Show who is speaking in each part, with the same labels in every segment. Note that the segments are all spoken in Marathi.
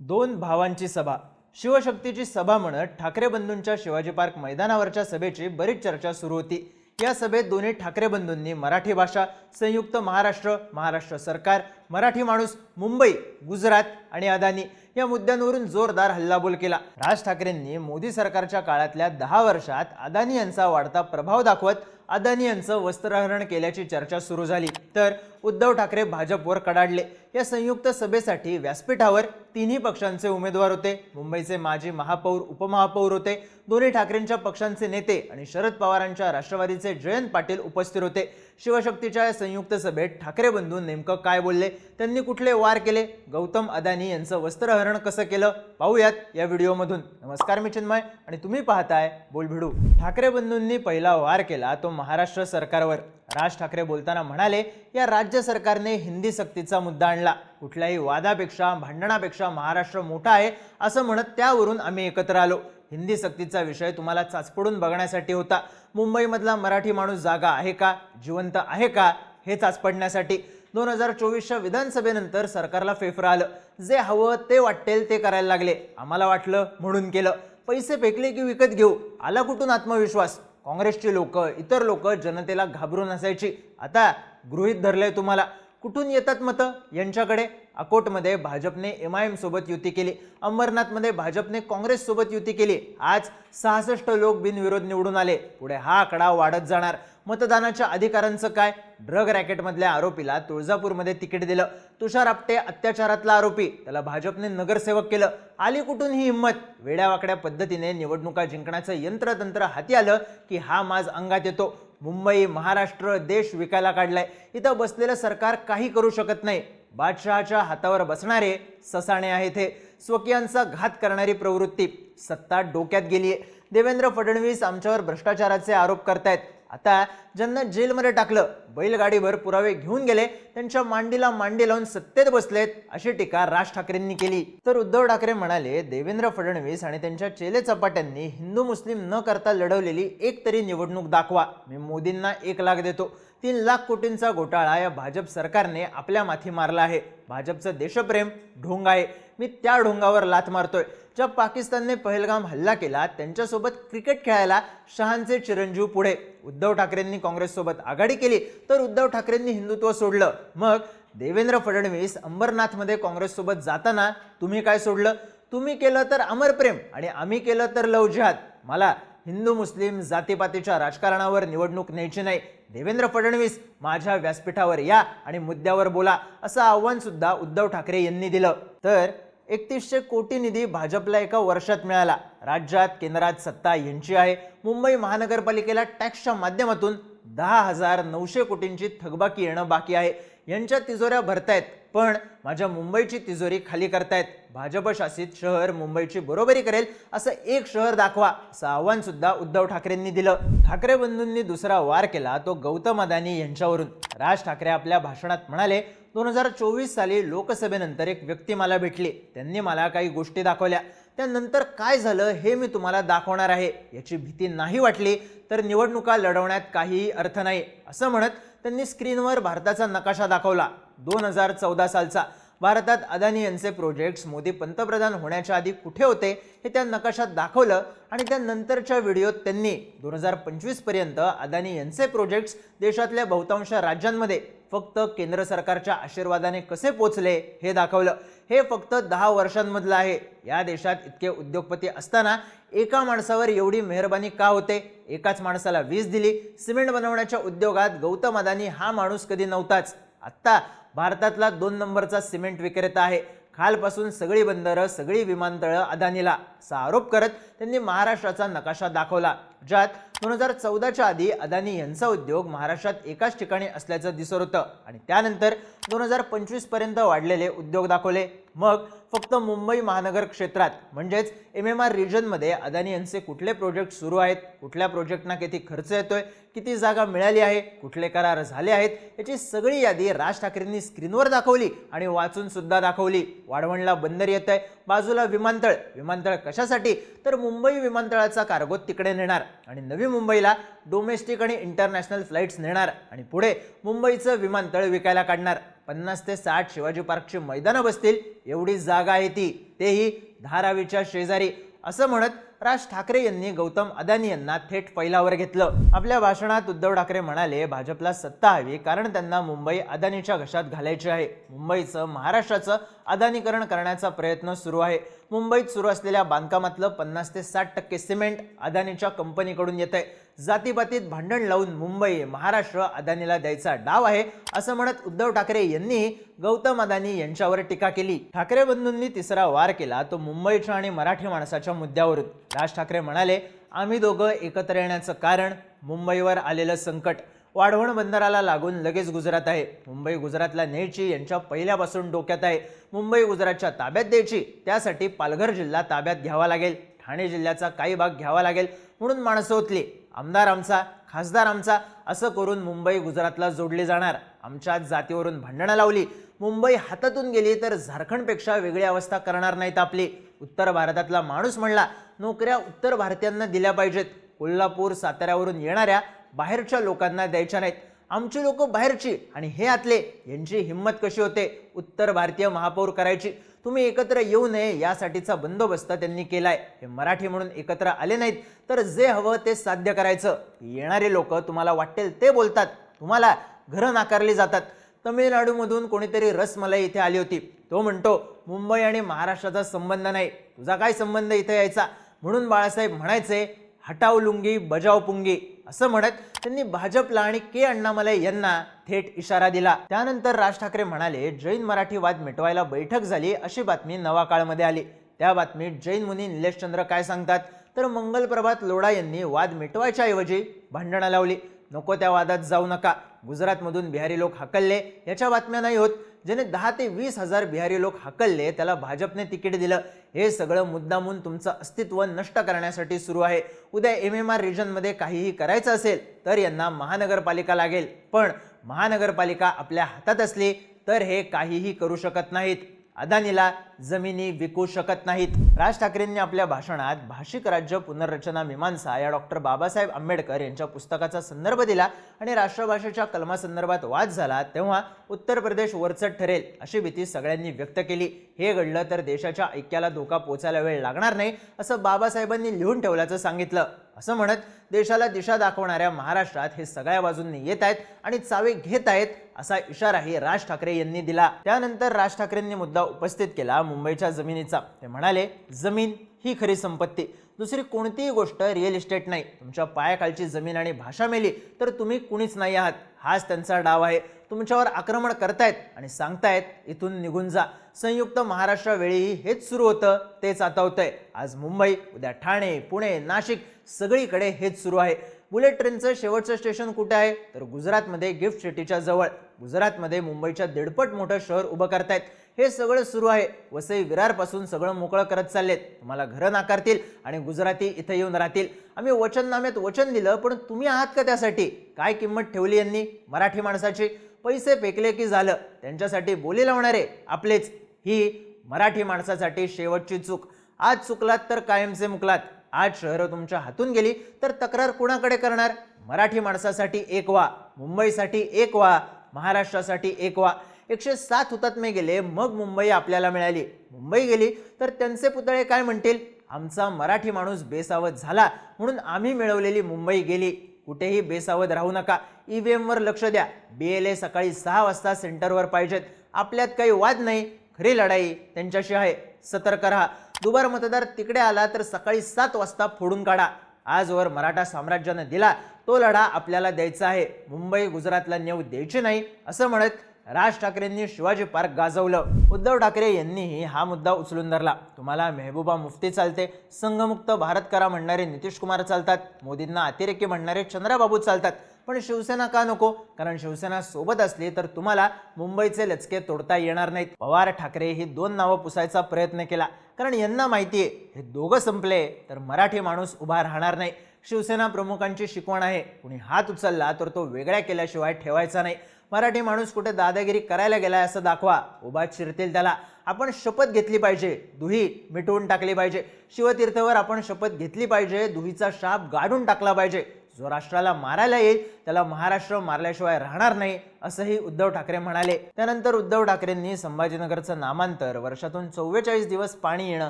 Speaker 1: दोन भावांची सभा. शिवशक्तीची सभा म्हणत ठाकरे बंधूंच्या शिवाजी पार्क मैदानावरच्या सभेची बरीच चर्चा सुरू होती. या सभेत दोन्ही ठाकरे बंधूंनी मराठी भाषा संयुक्त महाराष्ट्र महाराष्ट्र सरकार मराठी माणूस मुंबई गुजरात आणि अदानी या मुद्द्यांवरून जोरदार हल्लाबोल केला. राज ठाकरेंनी मोदी सरकारच्या काळातल्या दहा वर्षात अदानी यांचा वाढता प्रभाव दाखवत अदानी यांचं वस्त्रहरण केल्याची चर्चा सुरू झाली. तर उद्धव ठाकरे भाजपवर कडाडले. या संयुक्त सभेसाठी व्यासपीठावर तिन्ही पक्षांचे उमेदवार होते. मुंबईचे माजी महापौर उपमहापौर होते. दोन्ही ठाकरेंच्या पक्षांचे नेते आणि शरद पवारांच्या राष्ट्रवादीचे जयंत पाटील उपस्थित होते. शिवशक्तीच्या संयुक्त सभेत ठाकरे बंधू नेमकं काय बोलले? त्यांनी कुठले वार केले? गौतम अदानी यांचं वस्त्रहरण कसं केलं? पाहूयात या व्हिडिओमधून. नमस्कार मी चिन्मय आणि तुम्ही पाहताय बोलभिडू. ठाकरे बंधूंनी पहिला वार केला तो महाराष्ट्र सरकारवर. राज ठाकरे बोलताना म्हणाले या राज्य सरकारने हिंदी सक्तीचा मुद्दा आणला. कुठल्याही वादापेक्षा भांडणापेक्षा महाराष्ट्र मोठा आहे असं म्हणत त्यावरून आम्ही एकत्र आलो. हिंदी सक्तीचा विषय तुम्हाला चाचपडून बघण्यासाठी होता. मुंबईमधला मराठी माणूस जागा आहे का? जिवंत आहे का? हे चाचपडण्यासाठी. दोन हजार चोवीसच्या विधानसभेनंतर सरकारला फेफर आलं. जे हवं ते वाटेल ते करायला लागले. आम्हाला वाटलं म्हणून केलं. पैसे फेकले की विकत घेऊ? आला कुठून आत्मविश्वास? काँग्रेसची लोक इतर लोक जनतेला घाबरून असायची. आता गृहीत धरलंय तुम्हाला. कुठून येतात मतं? यांच्याकडे. अकोटमध्ये भाजपने एम आय एमसोबत युती केली. अंबरनाथमध्ये भाजपने काँग्रेससोबत युती केली. आज सहासष्ट लोक बिनविरोध निवडून आले. पुढे हा आकडा वाढत जाणार. मतदानाच्या अधिकारांचं काय? ड्रग रॅकेटमधल्या आरोपीला तुळजापूरमध्ये तिकीट दिलं. तुषार आपटे अत्याचारातला आरोपी. त्याला भाजपने नगरसेवक केलं. आली कुठून ही हिंमत? वेड्यावाकड्या पद्धतीने निवडणुका जिंकण्याचं यंत्रतंत्र हाती आलं की हा माज अंगात येतो. मुंबई महाराष्ट्र देश विकायला काढलाय. इथं बसलेलं सरकार काही करू शकत नाही. बादशहाच्या हातावर बसणारे ससाणे आहेत हे. स्वकीयांचा घात करणारी प्रवृत्ती सत्ता डोक्यात गेली आहे देवेंद्र फडणवीस आमच्यावर भ्रष्टाचाराचे आरोप करतायत. आता ज्यांना जेलमध्ये टाकलं बैलगाडीभर पुरावे घेऊन गेले त्यांच्या मांडीला मांडी लावून सत्तेत बसलेत अशी टीका राज ठाकरेंनी केली. तर उद्धव ठाकरे म्हणाले देवेंद्र फडणवीस आणि त्यांच्या चेले चपाट्यांनी हिंदू मुस्लिम न करता लढवलेली एक तरी निवडणूक दाखवा. मी मोदींना एक लाख देतो. तीन लाख कोटींचा घोटाळा या भाजप सरकारने आपल्या माथी मारला आहे. भाजपचं देशप्रेम ढोंग आहे. मी त्या ढोंगावर लाथ मारतोय. ज्या पाकिस्तानने पहलगाम हल्ला केला त्यांच्यासोबत क्रिकेट खेळायला शहांचे चिरंजीव पुढे. उद्धव ठाकरेंनी काँग्रेससोबत आघाडी केली तर उद्धव ठाकरेंनी हिंदुत्व सोडलं. मग देवेंद्र फडणवीस अंबरनाथमध्ये काँग्रेससोबत जाताना तुम्ही काय सोडलं? तुम्ही केलं तर अमर प्रेम आणि आम्ही केलं तर लव जिहाद. मला हिंदू मुस्लिम जातीपातीच्या राजकारणावर निवडणूक न्यायची नाही. देवेंद्र फडणवीस माझ्या व्यासपीठावर या आणि मुद्द्यावर बोला असं आव्हानसुद्धा उद्धव ठाकरे यांनी दिलं. तर एकतीसशे कोटी निधी भाजपला एका वर्षात मिळाला. राज्यात केंद्रात सत्ता यांची आहे. मुंबई महानगरपालिकेला टॅक्सच्या माध्यमातून दहा हजार नऊशे कोटींची थकबाकी येणं बाकी आहे. यांच्या तिजोऱ्या भरतायत पण माझ्या मुंबईची तिजोरी खाली करतायत. भाजपशासित शहर मुंबईची बरोबरी करेल असं एक शहर दाखवा असं आव्हान सुद्धा उद्धव ठाकरेंनी दिलं. ठाकरे बंधूंनी दुसरा वार केला तो गौतम अदानी यांच्यावरून. राज ठाकरे आपल्या भाषणात म्हणाले दोन हजार चोवीस साली लोकसभेनंतर एक व्यक्ती मला भेटली. त्यांनी मला काही गोष्टी दाखवल्या. त्यानंतर काय झालं हे मी तुम्हाला दाखवणार आहे. याची भीती नाही वाटली तर निवडणुका लढवण्यात काहीही अर्थ नाही. असं म्हणत त्यांनी स्क्रीनवर भारताचा नकाशा दाखवला दोन हजार चौदा सालचा. भारतात अदानी यांचे प्रोजेक्ट्स मोदी पंतप्रधान होण्याच्या आधी कुठे होते हे त्या नकाशात दाखवलं आणि त्यानंतरच्या व्हिडिओत त्यांनी दोन हजार पंचवीसपर्यंत अदानी यांचे प्रोजेक्ट्स देशातल्या बहुतांश राज्यांमध्ये फक्त केंद्र सरकारच्या आशीर्वादाने कसे पोचले हे दाखवलं. हे फक्त दहा वर्षांमधलं आहे. या देशात इतके उद्योगपती असताना एका माणसावर एवढी मेहरबानी का होते? एकाच माणसाला वीज दिली. सिमेंट बनवण्याच्या उद्योगात गौतम अदानी हा माणूस कधी नव्हताच. आत्ता भारतातला दोन नंबरचा सिमेंट विक्रेता आहे. खालपासून सगळी बंदरं सगळी विमानतळं अदानीला असा आरोप करत त्यांनी महाराष्ट्राचा नकाशा दाखवला ज्यात दोन हजार चौदाच्या आधी अदानी यांचा उद्योग महाराष्ट्रात एकाच ठिकाणी असल्याचं दिसत होतं आणि त्यानंतर दोन हजार पंचवीसपर्यंत वाढलेले उद्योग दाखवले. मग फक्त मुंबई महानगर क्षेत्रात म्हणजेच एम एम आर रिजनमध्ये अदानी यांचे कुठले प्रोजेक्ट सुरू आहेत कुठल्या प्रोजेक्टना किती खर्च येतोय किती जागा मिळाली आहे कुठले करार झाले आहेत याची सगळी यादी राज ठाकरेंनी स्क्रीनवर दाखवली आणि वाचून सुद्धा दाखवली. वाढवणला बंदर येत आहे बाजूला विमानतळ. विमानतळ कशासाठी? तर मुंबई विमानतळाचा कार्गो तिकडे नेणार. आणि नवी मुंबईला डोमेस्टिक आणि इंटरनॅशनल फ्लाईट्स नेणार आणि पुढे मुंबईचं विमानतळ विकायला काढणार. पन्नास ते साठ शिवाजी पार्कची मैदानं बसतील एवढी जागा आहे ती. तेही धारावीच्या शेजारी. असं म्हणत राज ठाकरे यांनी गौतम अदानी यांना थेट पैलावर घेतलं. आपल्या भाषणात उद्धव ठाकरे म्हणाले भाजपला सत्ता हवी कारण त्यांना मुंबई अदानीच्या घशात घालायची आहे. मुंबईचं महाराष्ट्राचं अदानीकरण करण्याचा प्रयत्न सुरू आहे. मुंबईत सुरू असलेल्या बांधकामातलं पन्नास ते साठ टक्के सिमेंट अदानीच्या कंपनीकडून येत आहे जातीपातीत भांडण लावून मुंबई महाराष्ट्र अदानीला द्यायचा डाव आहे असं म्हणत उद्धव ठाकरे यांनी गौतम अदानी यांच्यावर टीका केली. ठाकरे बंधूंनी तिसरा वार केला तो मुंबईच्या आणि मराठी माणसाच्या मुद्द्यावरून. राज ठाकरे म्हणाले आम्ही दोघं एकत्र येण्याचं कारण मुंबईवर आलेलं संकट. वाढवण बंदराला लागून लगेच गुजरात आहे. मुंबई गुजरातला न्यायची यांच्या पहिल्यापासून डोक्यात आहे. मुंबई गुजरातच्या ताब्यात द्यायची त्यासाठी पालघर जिल्हा ताब्यात घ्यावा लागेल. ठाणे जिल्ह्याचा काही भाग घ्यावा लागेल म्हणून माणसं होतली आमदार आमचा खासदार आमचा असं करून मुंबई गुजरातला जोडली जाणार. आमच्या जातीवरून भांडणं लावली. मुंबई हातातून गेली तर झारखंडपेक्षा वेगळी अवस्था करणार नाहीत आपली. उत्तर भारतातला माणूस म्हणला नोकऱ्या उत्तर भारतीयांना दिल्या पाहिजेत. कोल्हापूर साताऱ्यावरून येणाऱ्या बाहेरच्या लोकांना द्यायच्या नाहीत. आमची लोक बाहेरची आणि हे आतले यांची हिंमत कशी होते? उत्तर भारतीय महापौर करायची. तुम्ही एकत्र येऊ नये यासाठीचा बंदोबस्त त्यांनी केलाय. हे मराठी म्हणून एकत्र आले नाहीत. तर जे हवं ते साध्य करायचं. येणारे लोक तुम्हाला वाटेल ते बोलतात. तुम्हाला घरं नाकारली जातात. तमिळनाडूमधून कोणीतरी रसमलाई इथे आली होती. तो म्हणतो मुंबई आणि महाराष्ट्राचा संबंध नाही. तुझा काय संबंध इथे यायचा? म्हणून बाळासाहेब म्हणायचे हटाव लुंगी बजाव पुंगी. असं म्हणत त्यांनी भाजपला आणि के अण्णामलय यांना थेट इशारा दिला. त्यानंतर राज ठाकरे म्हणाले जैन मराठी वाद मिटवायला बैठक झाली अशी बातमी नवा काळमध्ये आली. त्या बातमीत जैन मुनी निलेशचंद्र काय सांगतात? तर मंगलप्रभात लोढा यांनी वाद मिटवायच्या ऐवजी भांडणं लावली. नको त्या वादात जाऊ नका. गुजरातमधून बिहारी लोक हकलले. याच्या बातम्या नाही होत. ज्याने दहा ते वीस हजार बिहारी लोक हकलले त्याला भाजपने तिकीट दिलं. हे सगळं मुद्दामून तुमचं अस्तित्व नष्ट करण्यासाठी सुरू आहे. उद्या एम एम आर रिजनमध्ये काहीही करायचं असेल तर यांना महानगरपालिका लागेल. पण महानगरपालिका आपल्या हातात असली तर हे काहीही करू शकत नाहीत. अदानीला जमिनी विकू शकत नाहीत. राज ठाकरेंनी आपल्या भाषणात भाषिक राज्य पुनर्रचना मीमांसा या डॉक्टर बाबासाहेब आंबेडकर यांच्या पुस्तकाचा संदर्भ दिला आणि राष्ट्रभाषेच्या कलमासंदर्भात वाद झाला तेव्हा उत्तर प्रदेश वरचट ठरेल अशी भीती सगळ्यांनी व्यक्त केली. हे घडलं तर देशाच्या ऐक्याला धोका पोचायला वेळ लागणार नाही असं बाबासाहेबांनी लिहून ठेवल्याचं सांगितलं. असं म्हणत देशाला दिशा दाखवणाऱ्या महाराष्ट्रात हे सगळ्या बाजूंनी येत आहेत आणि चावे घेत आहेत असा इशाराही राज ठाकरे यांनी दिला. त्यानंतर राज ठाकरेंनी मुद्दा उपस्थित केला मुंबईच्या जमिनीचा. ते म्हणाले जमीन ही खरी संपत्ती. दुसरी कोणतीही गोष्ट रिअल इस्टेट नाही. तुमच्या पायाखालची जमीन आणि भाषा मेली तर तुम्ही कुणीच नाही आहात. हाच त्यांचा डाव आहे. तुमच्यावर आक्रमण करतायत आणि सांगतायत इथून निघून जा. संयुक्त महाराष्ट्रावेळीही हेच सुरू होतं तेच आता होतंय. आज मुंबई उद्या ठाणे पुणे नाशिक सगळीकडे हेच सुरू आहे. बुलेट ट्रेनचं शेवटचं स्टेशन कुठे आहे? तर गुजरातमध्ये गिफ्ट सिटीच्या जवळ. गुजरातमध्ये मुंबईच्या दीडपट मोठं शहर उभं करतायत. हे सगळं सुरू आहे. वसई विरारपासून सगळं मोकळं करत चाललेत. तुम्हाला घरं नाकारतील आणि गुजराती इथं येऊन राहतील. आम्ही वचननाम्यात वचन दिलं पण तुम्ही आहात का त्यासाठी? काय किंमत ठेवली यांनी? मराठी माणसाची. पैसे फेकले की झालं. त्यांच्यासाठी बोली लावणारे आपलेच. ही मराठी माणसासाठी शेवटची चूक. आज चुकलात तर कायमचे मुकलात. आज शहरं तुमच्या हातून गेली तर तक्रार कुणाकडे करणार? मराठी माणसासाठी एक वा. मुंबईसाठी एक वा. महाराष्ट्रासाठी एक वा. एकशे सात हुतात्मे गेले मग मुंबई आपल्याला मिळाली. मुंबई गेली तर त्यांचे पुतळे काय म्हणतील? आमचा मराठी माणूस बेसावत झाला म्हणून आम्ही मिळवलेली मुंबई गेली. कुठेही बेसावध राहू नका. ईव्हीएम एमवर लक्ष द्या. बी एल ए सकाळी सहा वाजता सेंटरवर पाहिजेत. आपल्यात काही वाद नाही. खरी लढाई त्यांच्याशी आहे. सतर्क राहा. दुबार मतदार तिकडे आला तर सकाळी सात वाजता फोडून काढा. आजवर मराठा साम्राज्यानं दिला. तो लढा आपल्याला द्यायचा आहे. मुंबई गुजरातला नेऊ द्यायची नाही असं म्हणत राज ठाकरेंनी शिवाजी पार्क गाजवलं. उद्धव ठाकरे यांनीही हा मुद्दा उचलून धरला. तुम्हाला मेहबूबा मुफ्ती चालते संघमुक्त भारत करा म्हणणारे नितीश कुमार चालतात मोदींना अतिरेकी म्हणणारे चंद्राबाबू चालतात. पण शिवसेना का नको? कारण शिवसेना सोबत असली तर तुम्हाला मुंबईचे लचके तोडता येणार नाहीत. पवार ठाकरे ही दोन नावं पुसायचा प्रयत्न केला. कारण यांना माहितीये हे दोघं संपले तर मराठी माणूस उभा राहणार नाही. शिवसेना प्रमुखांची शिकवण आहे. कुणी हात उचलला तर तो वेगळ्या केल्याशिवाय ठेवायचा नाही. मराठी माणूस कुठे दादागिरी करायला गेलाय असं दाखवा. उभा शिरतील त्याला. आपण शपथ घेतली पाहिजे. दुही मिटवून टाकली पाहिजे. शिवतीर्थवर आपण शपथ घेतली पाहिजे. दुहीचा शाप गाडून टाकला पाहिजे. जो राष्ट्राला मारायला येईल त्याला महाराष्ट्र मारल्याशिवाय राहणार नाही. असंही उद्धव ठाकरे म्हणाले. त्यानंतर उद्धव ठाकरेंनी संभाजीनगरचं नामांतर वर्षातून चव्वेचाळीस दिवस पाणी येणं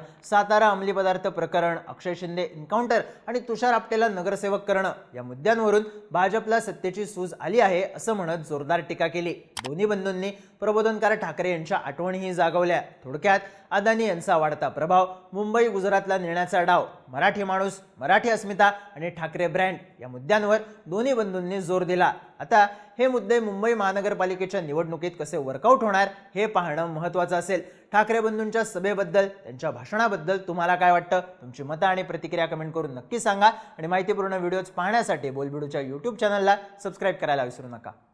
Speaker 1: सातारा अंमली पदार्थ प्रकरण अक्षय शिंदे एन्काउंटर आणि तुषार आपटेला नगरसेवक करणं या मुद्द्यांवरून भाजपला सत्तेची सूज आली आहे असं म्हणत जोरदार टीका केली. दोन्ही बंधूंनी प्रबोधनकार ठाकरे यांच्या आठवणीही जागवल्या. थोडक्यात अदानी यांचा वाढता प्रभाव मुंबई गुजरातला नेण्याचा डाव मराठी माणूस मराठी अस्मिता आणि ठाकरे ब्रँड या मुद्द्यांवर दोन्ही बंधूंनी जोर दिला. आता हे मुद्दे मुंबई महानगरपालिकेच्या निवडणुकीत कसे वर्कआउट होणार हे पाहणं महत्त्वाचं असेल. ठाकरे बंधूंच्या सभेबद्दल त्यांच्या भाषणाबद्दल तुम्हाला काय वाटतं? तुमची मतं आणि प्रतिक्रिया कमेंट करून नक्की सांगा. आणि माहितीपूर्ण व्हिडिओज पाहण्यासाठी बोलबिडूच्या यूट्यूब चॅनलला सबस्क्राईब करायला विसरू नका.